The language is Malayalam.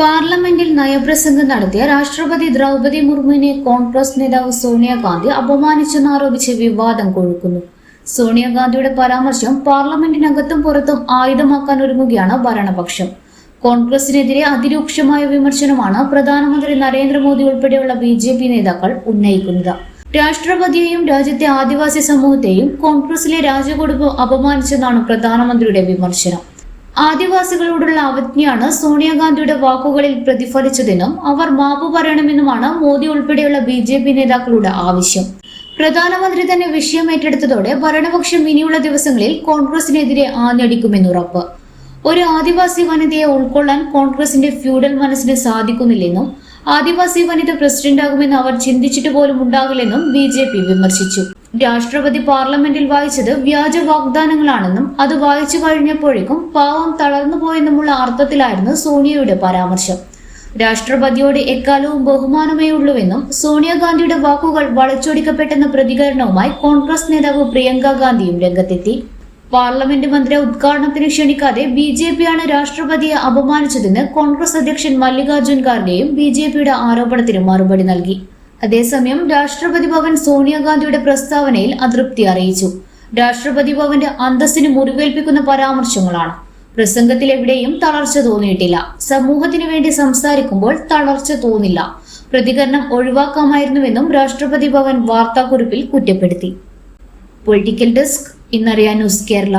പാർലമെന്റിൽ നയപ്രസംഗം നടത്തിയ രാഷ്ട്രപതി ദ്രൗപദി മുർമുവിനെ കോൺഗ്രസ് നേതാവ് സോണിയാഗാന്ധി അപമാനിച്ചെന്നാരോപിച്ച് വിവാദം കൊഴുക്കുന്നു. സോണിയാഗാന്ധിയുടെ പരാമർശം പാർലമെന്റിനകത്തും പുറത്തും ആയുധമാക്കാൻ ഒരുങ്ങുകയാണ് ഭരണപക്ഷം. കോൺഗ്രസിനെതിരെ അതിരൂക്ഷമായ വിമർശനമാണ് പ്രധാനമന്ത്രി നരേന്ദ്രമോദി ഉൾപ്പെടെയുള്ള ബി ജെ പി നേതാക്കൾ ഉന്നയിക്കുന്നത്. രാഷ്ട്രപതിയെയും രാജ്യത്തെ ആദിവാസി സമൂഹത്തെയും കോൺഗ്രസിലെ രാജകുടുംബം അപമാനിച്ചെന്നാണ് പ്രധാനമന്ത്രിയുടെ വിമർശനം. ആദിവാസികളോടുള്ള അവജ്ഞയാണ് സോണിയാഗാന്ധിയുടെ വാക്കുകളിൽ പ്രതിഫലിച്ചതെന്നും അവർ മാപ്പ് പറയണമെന്നുമാണ് മോദി ഉൾപ്പെടെയുള്ള ബി ജെ പി നേതാക്കളുടെ ആവശ്യം. പ്രധാനമന്ത്രി തന്നെ വിഷയം ഏറ്റെടുത്തതോടെ ഭരണപക്ഷം ഇനിയുള്ള ദിവസങ്ങളിൽ കോൺഗ്രസിനെതിരെ ആഞ്ഞടിക്കുമെന്നുറപ്പ് ഒരു ആദിവാസി വനിതയെ ഉൾക്കൊള്ളാൻ കോൺഗ്രസിന്റെ ഫ്യൂഡൽ മനസ്സിന് സാധിക്കുന്നില്ലെന്നും ആദിവാസി വനിത പ്രസിഡന്റാകുമെന്ന് അവർ ചിന്തിച്ചിട്ട് പോലും ഉണ്ടാകില്ലെന്നും ബി വിമർശിച്ചു. രാഷ്ട്രപതി പാർലമെന്റിൽ വായിച്ചത് വ്യാജ വാഗ്ദാനങ്ങളാണെന്നും അത് വായിച്ചു കഴിഞ്ഞപ്പോഴേക്കും പാവം തളർന്നുപോയെന്നുമുള്ള അർത്ഥത്തിലായിരുന്നു സോണിയയുടെ പരാമർശം. രാഷ്ട്രപതിയോട് എക്കാലവും ബഹുമാനമേ ഉള്ളൂവെന്നും സോണിയാഗാന്ധിയുടെ വാക്കുകൾ വളച്ചൊടിക്കപ്പെട്ടെന്ന പ്രതികരണവുമായി കോൺഗ്രസ് നേതാവ് പ്രിയങ്ക ഗാന്ധിയും രംഗത്തെത്തി. പാർലമെന്റ് മന്ദിര ഉദ്ഘാടനത്തിന് ക്ഷണിക്കാതെ ബി ജെ പിയാണ് രാഷ്ട്രപതിയെ അപമാനിച്ചതെന്ന് കോൺഗ്രസ് അധ്യക്ഷൻ മല്ലികാർജുൻ ഖാർഗെയും ബി ജെ പിയുടെ ആരോപണത്തിന് മറുപടി നൽകി. അതേസമയം രാഷ്ട്രപതി ഭവൻ സോണിയാഗാന്ധിയുടെ പ്രസ്താവനയിൽ അതൃപ്തി അറിയിച്ചു. രാഷ്ട്രപതി ഭവന്റെ അന്തസ്സിന് മുറിവേൽപ്പിക്കുന്ന പരാമർശങ്ങളാണ്. പ്രസംഗത്തിൽ എവിടെയും തളർച്ച തോന്നിയിട്ടില്ല. സമൂഹത്തിനു വേണ്ടി സംസാരിക്കുമ്പോൾ തളർച്ച തോന്നില്ല. പ്രതികരണം ഒഴിവാക്കാമായിരുന്നുവെന്നും രാഷ്ട്രപതി ഭവൻ വാർത്താക്കുറിപ്പിൽ കുറ്റപ്പെടുത്തി. പൊളിറ്റിക്കൽ ഡെസ്ക് ഇന്നറിയാൻ ന്യൂസ് കേരള.